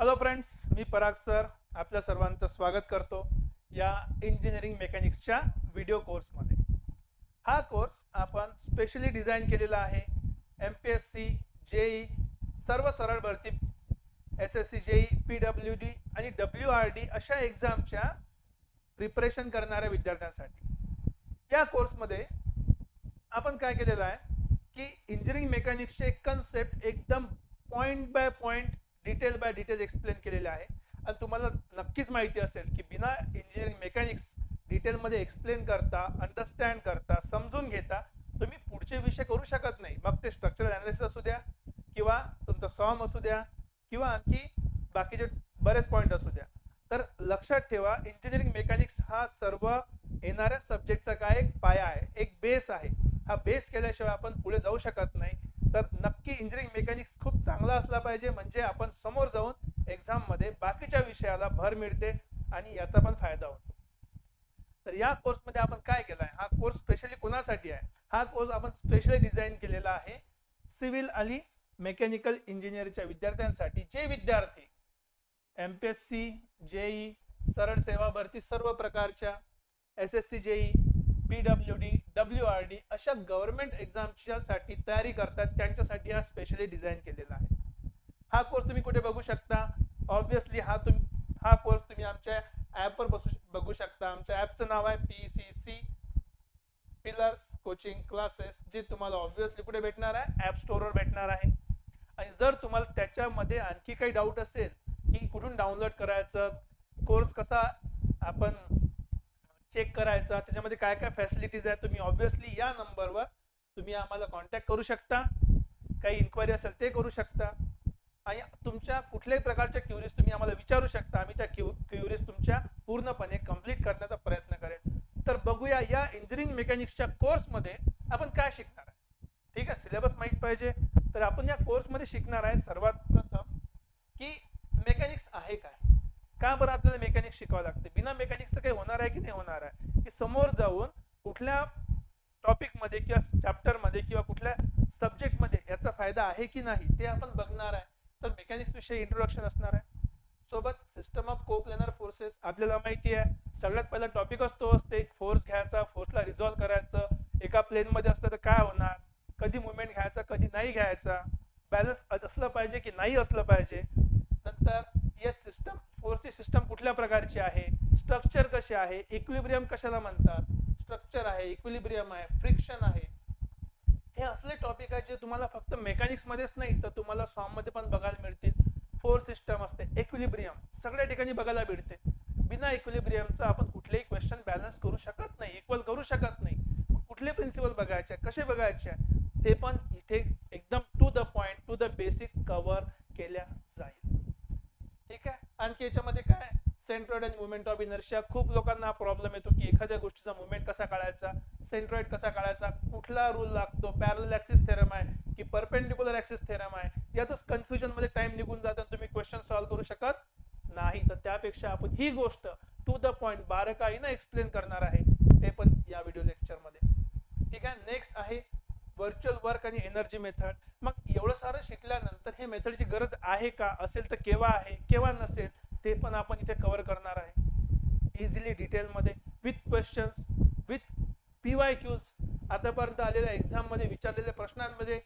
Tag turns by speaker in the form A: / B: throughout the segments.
A: Hello friends मी Parag sir. आपल्या सर्वांचं स्वागत करतो या इंजिनिअरिंग मेकॅनिक्सच्या व्हिडिओ कोर्समध्ये हा कोर्स आपण स्पेशली डिझाईन केलेला आहे. M P S C JE सर्व सरळ भरती S S C JE P W D आणि डब्ल्यू आर डी अशा एक्झामच्या प्रिपरेशन करणाऱ्या विद्यार्थ्यांसाठी. या कोर्समध्ये आपण काय केलेलं आहे की इंजिनिअरिंग मेकॅनिक्सचे कन्सेप्ट एकदम point by point detail by detail explain केलेले आहे. आणि तुम्हाला नक्कीच माहिती असेल की बिना इंजिनिअरिंग मेकॅनिक्स डिटेलमध्ये एक्सप्लेन करता अंडरस्टँड करता समजून घेता तुम्ही पुढचे विषय करू शकत नाही. मग ते स्ट्रक्चरल अनालिसिस असू द्या किंवा तुमचं सॉम असू द्या किंवा आणखी बाकीचे बरेच पॉईंट असू द्या. तर लक्षात ठेवा इंजिनिअरिंग मेकॅनिक्स हा सर्व येणाऱ्या सब्जेक्टचा काय एक पाया आहे एक बेस आहे. हा बेस केल्याशिवाय आपण पुढे जाऊ शकत नाही. तर नक्की इंजिनिअरिंग मेकॅनिक्स खूप चांगला असला पाहिजे. म्हणजे आपण समोर जाऊन एक्झाममध्ये बाकीच्या विषयाला भर मिळते आणि याचा पण फायदा होतो. तर या कोर्समध्ये आपण काय केलं आहे हा कोर्स स्पेशली कोणासाठी आहे? हा कोर्स आपण स्पेशली डिझाईन केलेला आहे सिव्हिल आणि मेकॅनिकल इंजिनिअरच्या विद्यार्थ्यांसाठी. जे विद्यार्थी M P S C JE सरळ सेवा भरती सर्व प्रकारच्या S S C JE P W D W अशा गव्हर्नमेंट एक्झामच्या साठी तयारी करतात त्यांच्यासाठी हा स्पेशली डिझाईन केलेला आहे. हा कोर्स तुम्ही कुठे बघू शकता? ऑब्व्हियसली हा तुम्ही हा कोर्स तुम्ही आमच्या ॲपवर बसू बघू शकता. आमच्या ॲपचं नाव आहे P C C pillars coaching classes जे तुम्हाला ऑब्व्हियसली कुठे भेटणार आहे? ॲप स्टोअरवर भेटणार आहे. आणि जर तुम्हाला त्याच्यामध्ये आणखी काही डाऊट असेल की कुठून डाउनलोड करायचं? कोर्स कसा आपण चेक करायचा. त्याच्यामध्ये काय काय फॅसिलिटीज आहेत तुम्ही ऑब्व्हियसली या नंबरवर तुम्ही आम्हाला कॉन्टॅक्ट करू शकता. काही इन्क्वायरी असेल ते करू शकता. आणि तुमच्या कुठल्याही प्रकारच्या क्युरीज तुम्ही आम्हाला विचारू शकता. आम्ही त्या क्यु क्युरीज तुमच्या पूर्णपणे कंप्लीट करण्याचा प्रयत्न करेल तर बघूया या इंजिनिअरिंग मेकॅनिक्सच्या कोर्समध्ये आपण काय शिकणार आहे. ठीक आहे? सिलेबस माहीत पाहिजे. तर आपण या कोर्समध्ये शिकणार आहे सर्वात प्रथम की मेकॅनिक्स आहे काय? का बरं आपल्याला मेकॅनिक्स शिकावं लागते? बिना मेकॅनिक्सचं काही होणार आहे की नाही होणार आहे? की समोर जाऊन कुठल्या टॉपिकमध्ये किंवा चॅप्टरमध्ये किंवा कुठल्या सब्जेक्टमध्ये याचा फायदा आहे की नाही ते आपण बघणार आहे. तर मेकॅनिक्स विषयी इंट्रोडक्शन असणार आहे. सोबत system of coplanar forces आपल्याला माहिती आहे. सगळ्यात पहिला टॉपिक असतो असते फोर्स घ्यायचा फोर्सला रिझॉल्व्ह करायचं. एका प्लेनमध्ये असलं तर काय होणार? कधी मुवमेंट घ्यायचा कधी नाही घ्यायचा? बॅलन्स असलं पाहिजे की नाही असलं पाहिजे? नंतर या सिस्टम फोर्सची सिस्टम कुठल्या प्रकारची आहे? स्ट्रक्चर कसे आहे? इक्विब्रियम कशाला म्हणतात? स्ट्रक्चर आहे इक्विलिब्रियम आहे फ्रिक्शन आहे. हे असले टॉपिक आहे जे तुम्हाला फक्त मेकॅनिक्स मध्येच नाही तर तुम्हाला सॉममध्ये पण बघायला मिळतील. फोर्स सिस्टम असते इक्विलिब्रियम सगळ्या ठिकाणी बघायला मिळते. बिना इक्विलिब्रियमचा आपण कुठलेही क्वेश्चन बॅलन्स करू शकत नाही इक्वल करू शकत नाही. कुठले प्रिन्सिपल बघायचे कसे बघायचे? ते पण इथे एकदम to the point to the basic cover केल्या आणखी याच्यामध्ये काय? सेंट्रॉइड आणि मुवमेंट ऑफ इनर्शिया खूप लोकांना प्रॉब्लेम येतो की एखाद्या गोष्टीचा मुवमेंट कसा काढायचा? सेंट्रॉइड कसा काढायचा? कुठला रूल लागतो? पॅरल ऍक्सिस थेरम आहे की परपेंडिक्युलर ऍक्सिस थेरम आहे? यातच कन्फ्युजनमध्ये टाइम निघून जातात तुम्ही क्वेश्चन सॉल्व्ह करू शकत नाही. तर त्यापेक्षा आपण ही गोष्ट टू द पॉइंट बारकाईनं एक्सप्लेन करणार आहे. ते पण या व्हिडिओ लेक्चरमध्ये. ठीक आहे? नेक्स्ट आहे व्हर्च्युअल वर्क आणि एनर्जी मेथड मग एवढं सारं शिकल्यानंतर हे मेथडची गरज आहे का? असेल तर केव्हा आहे? केव्हा नसेल? ते पण आपण इथे कव्हर करणार आहे. इझिली डिटेलमध्ये with questions with P Y Qs आतापर्यंत आलेल्या एक्झाममध्ये विचारलेल्या प्रश्नांमध्ये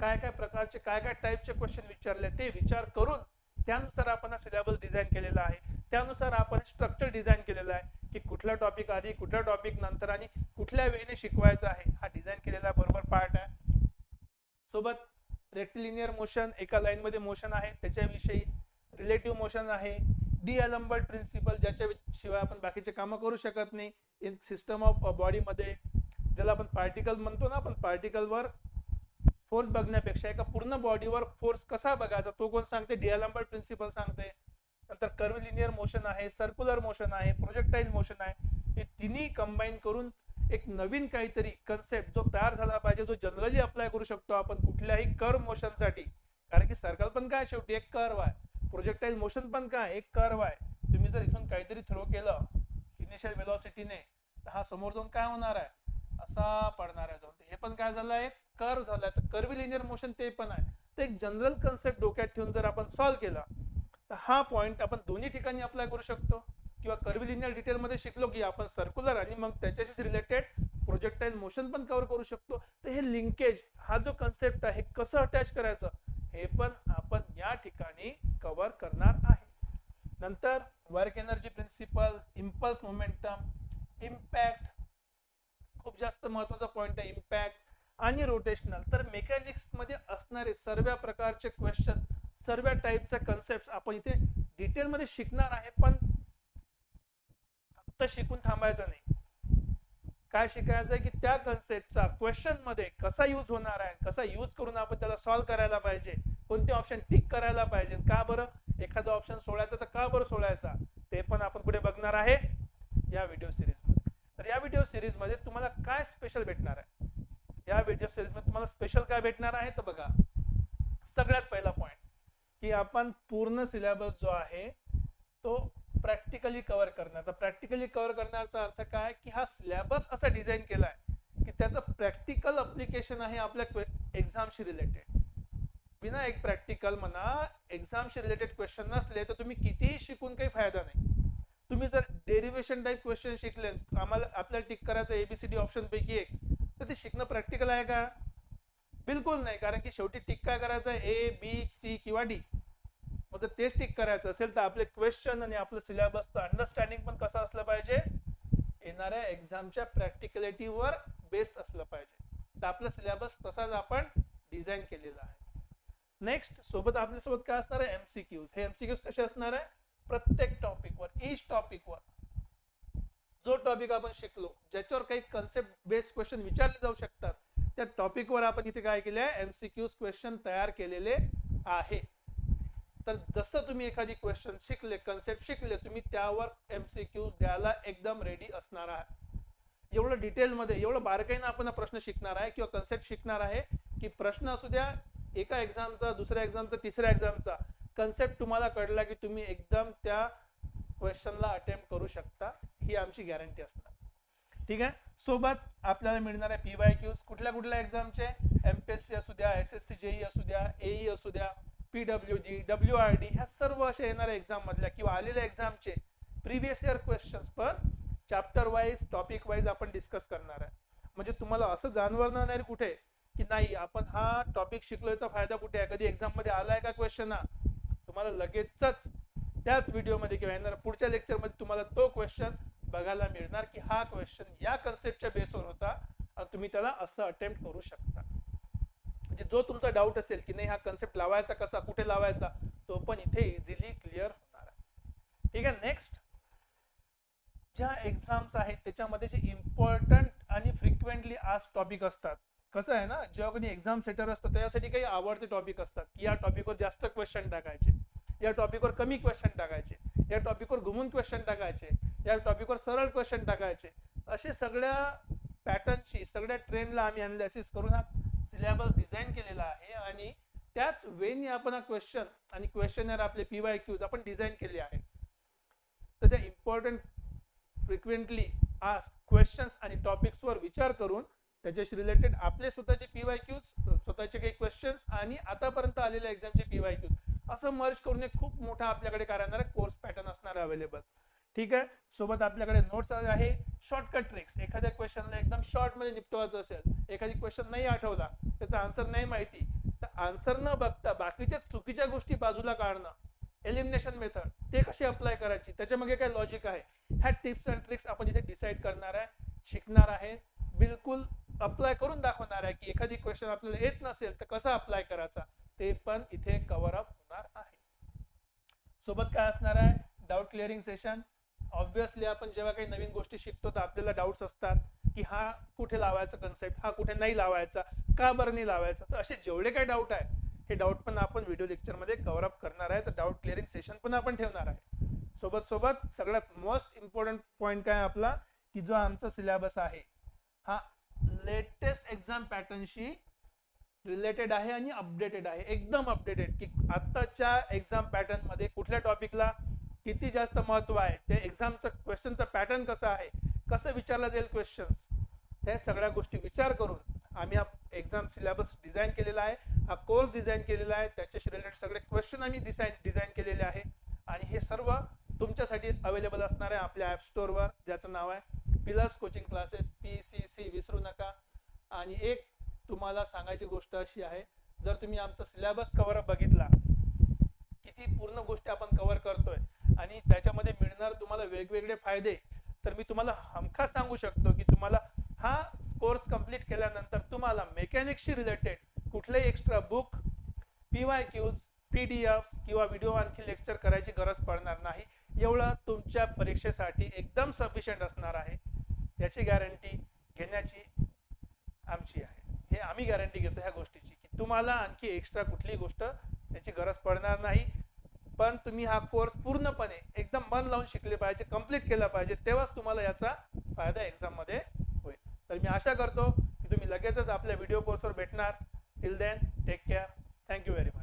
A: काय काय प्रकारचे काय काय टाईपचे क्वेश्चन विचारले ते विचार करून त्यानुसार आपण हा सिलेबस डिझाईन केलेला आहे. त्यानुसार आपण स्ट्रक्चर डिझाईन केलेलं आहे की कुठला टॉपिक आधी कुठल्या टॉपिक नंतर आणि कुठल्या वेळेने शिकवायचा आहे. हा डिझाईन केलेला बरोबर पार्ट आहे. सोबत रेक्टिलिनियर मोशन एका लाईनमध्ये मोशन आहे त्याच्याविषयी रिलेटिव्ह मोशन आहे डी अलंबर्ट प्रिन्सिपल ज्याच्या शिवाय आपण बाकीचे कामं करू शकत नाही. इन सिस्टम ऑफ बॉडीमध्ये ज्याला आपण पार्टिकल म्हणतो ना आपण पार्टिकलवर फोर्स बघण्यापेक्षा एका पूर्ण बॉडीवर फोर्स कसा बघायचा तो कोण सांगते? डी अलंबर्ट प्रिन्सिपल सांगते. नंतर कर्विलिनियर मोशन आहे सर्क्युलर मोशन आहे प्रोजेक्टाईल मोशन आहे. हे तिन्ही कंबाईन करून एक नवीन काहीतरी कन्सेप्ट जो तयार झाला पाहिजे जो जनरली अप्लाय करू शकतो आपण कुठल्याही कर्व मोशनसाठी कारण की सर्कल पण काय शेवटी? एक कर्व आहे. प्रोजेक्टाईल मोशन पण काय? एक कर्व आहे. तुम्ही जर इथून काहीतरी थ्रो केलं इनिशियल वेलॉसिटीने तर हा समोर जाऊन काय होणार आहे? असा पडणार आहे जाऊन. हे पण काय झालं आहे कर्व झालाय. तर कर्वी लिनियर मोशन ते पण आहे. तर एक जनरल कन्सेप्ट डोक्यात ठेवून जर आपण सॉल्व्ह केला तर हा पॉईंट आपण दोन्ही ठिकाणी अप्लाय करू शकतो. किंवा कर्विलिनियर डिटेलमध्ये शिकलो की आपण सर्क्युलर आणि मग त्याच्याशीच रिलेटेड प्रोजेक्टाईल मोशन पण कव्हर करू शकतो. तर हे लिंकेज हा जो कन्सेप्ट आहे कसं अटॅच करायचं? हे पण आपण या ठिकाणी कव्हर करणार आहे. नंतर work energy principle impulse momentum impact खूप जास्त महत्त्वाचा पॉइंट आहे इम्पॅक्ट आणि रोटेशनल तर मेकॅनिक्समध्ये असणारे सर्व प्रकारचे क्वेश्चन सर्व टाईपचे कन्सेप्ट आपण इथे डिटेलमध्ये शिकणार आहे. पण शिकून थांबायचं नाही. काय शिकायचं की त्या कन्सेप्टचा क्वेश्चनमध्ये कसा यूज होणार आहे कसा यूज करून आपण त्याला सॉल्व्ह करायला पाहिजे कोणते ऑप्शन टिक करायला पाहिजे का बरं? एखादं ऑप्शन सोडायचा तर का बरं सोडायचा? ते पण आपण पुढे बघणार आहे या व्हिडिओ सिरीजमध्ये. तर या व्हिडिओ सिरीजमध्ये तुम्हाला काय स्पेशल भेटणार आहे? या व्हिडिओ सिरीजमध्ये तुम्हाला स्पेशल काय भेटणार आहे? तर बघा. सगळ्यात पहिला पॉइंट की आपण पूर्ण सिलेबस जो आहे तो प्रॅक्टिकली कव्हर करणार. तर प्रॅक्टिकली कव्हर करण्याचा अर्थ काय? की हा सिलेबस असा डिझाईन केलाय की त्याचं प्रॅक्टिकल अप्लिकेशन आहे आपल्या एक्झामशी रिलेटेड विना एक प्रॅक्टिकल म्हणा एक्झामशी रिलेटेड क्वेश्चन नसले तर तुम्ही कितीही शिकून काही फायदा नाही. तुम्ही जर डेरिवेशन टाईप क्वेश्चन शिकले आम्हाला आपल्याला टिक करायचं एबीसीडी ऑप्शन पैकी एक तर ते शिकणं प्रॅक्टिकल आहे का? बिलकुल नाही कारण की शेवटी टिक काय करायचं आहे? ए बी सी किंवा डी मग जर तेच टिक करायचं असेल तर आपले क्वेश्चन आणि आपलं सिलेबसचं अंडरस्टँडिंग पण कसं असलं पाहिजे? येणाऱ्या एक्झामच्या प्रॅक्टिकलिटीवर बेस्ड असलं पाहिजे. तर आपलं सिलेबस तसाच आपण डिझाईन केलेला आहे. नेक्स्ट सोबत आपल्यासोबत काय असणार आहे? एमसीक्यूज हे एमसीक्यूज कसे असणार आहे? प्रत्येक टॉपिकवर ईच टॉपिकवर जो टॉपिक आपण शिकलो ज्याच्यावर काही कन्सेप्ट बेस्ड क्वेश्चन विचारले जाऊ शकतात त्या टॉपिकवर आपण इथे काय केले आहे एमसीक्यूज क्वेश्चन तयार केलेले आहे. तर जसं तुम्ही एखादी क्वेश्चन शिकले कन्सेप्ट शिकले तुम्ही त्यावर एम सी क्यूज द्यायला एकदम रेडी असणार आहे एवढं डिटेलमध्ये एवढं बारकाईनं आपण प्रश्न शिकणार आहे किंवा कन्सेप्ट शिकणार आहे की प्रश्न असू द्या एका एक्झामचा दुसऱ्या एक्झामचा तिसऱ्या एक्झामचा कन्सेप्ट तुम्हाला कळला की तुम्ही एकदम त्या क्वेश्चनला अटेम्प्ट करू शकता ही आमची गॅरंटी असणार. ठीक आहे? सोबत आपल्याला मिळणार आहे पी वाय क्यूज कुठल्या कुठल्या एक्झामचे एम पी एस सी असू द्या एस एस सी जेई असू द्या एई असू द्या. PW D W R D ह्या सर्व अशा येणाऱ्या एक्झाम मधल्या किंवा आलेल्या एक्झामचे प्रिव्हियस इयर क्वेश्चन्स पण चॅप्टर वाईज टॉपिक वाईज आपण डिस्कस करणार आहे. म्हणजे तुम्हाला असं जाणवणार नाही कुठे की नाही आपण हा टॉपिक शिकलोयचा फायदा कुठे आहे? कधी एक्झाममध्ये आलाय का क्वेश्चन हा? तुम्हाला लगेचच त्याच व्हिडिओमध्ये किंवा येणार पुढच्या लेक्चरमध्ये तुम्हाला तो क्वेश्चन बघायला मिळणार की हा क्वेश्चन या कन्सेप्टच्या बेसवर होता आणि तुम्ही त्याला असं अटेम्प्ट करू शकता. म्हणजे जो तुमचा डाऊट असेल की नाही हा कन्सेप्ट लावायचा कसा कुठे लावायचा तो पण इथे इझिली क्लिअर होणार आहे. ठीक आहे नेक्स्ट ज्या एक्झाम्स आहेत त्याच्यामध्ये जे इम्पॉर्टंट आणि फ्रिक्वेंटली आज टॉपिक असतात कसं आहे ना जेव्हा कधी एक्झाम सेटर असतं त्याच्यासाठी काही आवडते टॉपिक असतात की या टॉपिकवर जास्त क्वेश्चन टाकायचे या टॉपिकवर कमी क्वेश्चन टाकायचे या टॉपिकवर घुमून क्वेश्चन टाकायचे या टॉपिकवर सरळ क्वेश्चन टाकायचे असे सगळ्या पॅटर्नची सगळ्या ट्रेंडला आम्ही अनालिसिस करून हा सिलेबस डिझाईन केलेला आहे आणि त्याच वेनी आपण हा क्वेश्चन आणि क्वेश्चनर आपले पी वाय क्यूज आपण डिझाईन केले आहे तर त्या इम्पॉर्टंट फ्रिक्वेंटली आज क्वेश्चन्स आणि टॉपिक्सवर विचार करून त्याच्याशी रिलेटेड आपले स्वतःचे पी वाय क्यूज स्वतःचे काही क्वेश्चन्स आणि आतापर्यंत आलेल्या एक्झामचे पी वाय क्यूज असं मर्ज करून एक खूप मोठा आपल्याकडे काय राहणार कोर्स पॅटर्न असणार अवेलेबल ठीक आहे? सोबत आपल्याकडे नोट्स आहे. शॉर्टकट ट्रिक्स एखाद्या क्वेश्चनला एकदम शॉर्टमध्ये निपटवायचं असेल एखादी क्वेश्चन नाही आठवला त्याचा आन्सर नाही माहिती तर आन्सर न बघता बाकीच्या चुकीच्या गोष्टी बाजूला काढणं एलिमिनेशन मेथड ते कशी अप्लाय करायची त्याच्यामध्ये काय लॉजिक आहे? ह्या टिप्स अँड ट्रिक्स आपण इथे डिसाईड करणार आहे शिकणार आहे. बिलकुल अप्लाय करून दाखवणार आहे की एखादी क्वेश्चन आपल्याला येत नसेल तर कसा अप्लाय करायचा? ते पण इथे कव्हर अप होणार आहे. सोबत काय असणार आहे? डाऊट क्लिअरिंग सेशन ऑब्व्हियसली आपण जेव्हा काही नवीन गोष्टी शिकतो तर आपल्याला डाऊट्स असतात की हा कुठे लावायचा कन्सेप्ट हा कुठे नाही लावायचा का बरं नाही लावायचा? तर असे जेवढे काही डाऊट आहे हे डाऊट पण आपण व्हिडिओ लेक्चरमध्ये कव्हर अप करणार आहे. तर डाऊट क्लिअरिंग सेशन पण आपण ठेवणार आहे. सोबत सोबत सगळ्यात मोस्ट इम्पॉर्टंट पॉईंट काय आपला की जो आमचा सिलेबस आहे हा लेटेस्ट एक्झाम पॅटर्नशी रिलेटेड आहे आणि अपडेटेड आहे. एकदम अपडेटेड की आत्ताच्या एक्झाम पॅटर्नमध्ये कुठल्या टॉपिकला किती जास्त महत्त्व आहे? त्या एक्झामचं क्वेश्चनचा पॅटर्न कसा आहे? कसं विचारला जाईल क्वेश्चन्स त्या सगळ्या गोष्टी विचार करून आम्ही हा एक्झाम सिलेबस डिझाईन केलेला आहे. हा कोर्स डिझाईन केलेला आहे. त्याच्याशी रिलेटेड सगळे क्वेश्चन आम्ही डिझाईन डिझाईन केलेले आहे. आणि हे सर्व तुमच्यासाठी अवेलेबल असणार आहे आपल्या ॲप स्टोअरवर ज्याचं नाव आहे pillars coaching classes P C C विसरू नका. आणि एक तुम्हाला सांगायची गोष्ट अशी आहे जर तुम्ही आमचं सिलेबस कवर बघितला किती पूर्ण गोष्टी आपण कव्हर करतोय आणि त्याच्यामध्ये मिळणार तुम्हाला वेगवेगळे फायदे तर मी तुम्हाला हमखास सांगू शकतो की तुम्हाला हा कोर्स कंप्लीट केल्यानंतर तुम्हाला मेकॅनिक्सशी रिलेटेड कुठलेही extra book P Y Qs P D F किंवा व्हिडिओ आणखी लेक्चर करायची गरज पडणार नाही. एवढं तुमच्या परीक्षेसाठी एकदम सफिशियंट असणार आहे. याची गॅरंटी घेण्याची आमची आहे. हे आम्ही गॅरंटी घेतो ह्या गोष्टीची की तुम्हाला आणखी एक्स्ट्रा कुठलीही गोष्ट त्याची गरज पडणार नाही. पण तुम्ही हा कोर्स पूर्णपणे एकदम मन लावून शिकले पाहिजे कंप्लीट केला पाहिजे तेव्हाच तुम्हाला याचा फायदा एक्झाममध्ये होईल. तर मी आशा करतो की तुम्ही लगेचच आपल्या व्हिडिओ कोर्सवर भेटणार. Till then take care thank you very much